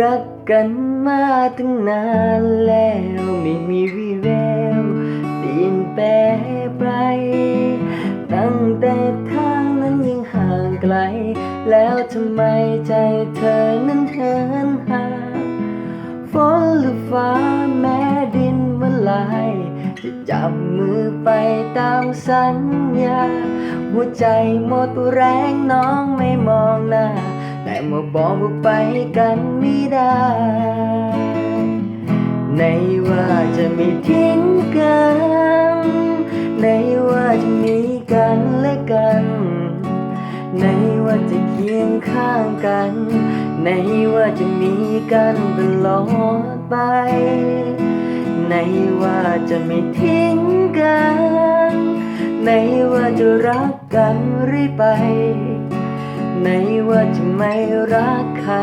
รักกันมาตั้งนานแล้วไม่มีวี่แววเปลี่ยนแปลงไป ตั้งแต่ทางนั้นยังห่างไกล แล้วทำไมใจเธอนั้นเหินห่างฝนหรือฟ้าแม้ดินมันลายจะจับมือไปตามสัญญา หัวใจหมดแรงน้องไม่มองหน้า แต่มาบอกว่าไปกันไม่ได้ ในว่าจะไม่ทิ้งกัน ในว่าจะมีกันและกัน ในว่าจะเคียงข้างกัน ในว่าจะมีกันตลอดไป ในว่าจะไม่ทิ้งกัน ในว่าจะรักกันเรื่อยไป ในว่าจะไม่รักใคร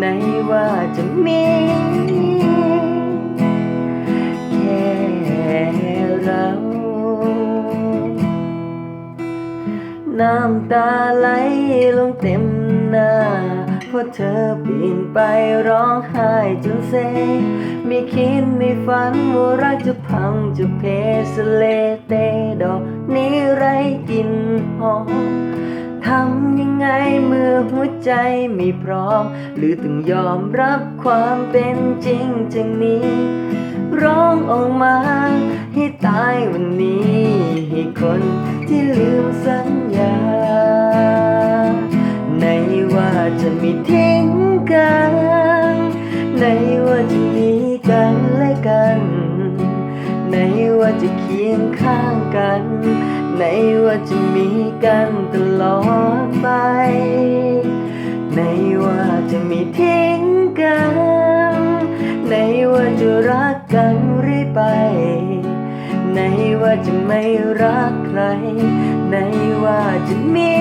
ในว่าจะมีแค่เรา น้ำตาไหลลงเต็มหน้าเพราะเธอปีนไปร้องไห้จนเซไม่คิดไม่ฝันว่ารักจะพังจะเพสเลเตดอกนี้ไรกินหอม ทำยังไงเมื่อหัวใจไม่พร้อม หรือต้องยอมรับความเป็นจริงจังนี้ ร้องออกมาให้ตายวันนี้ให้คนที่ลืมสัญญา ในว่าจะไม่ทิ้งกัน ในว่าจะมีกันและกัน ในว่าจะเคียงข้างกัน ในว่าจะมีกันตลอด ไปในว่าจะไม่รักใครในว่าจะมี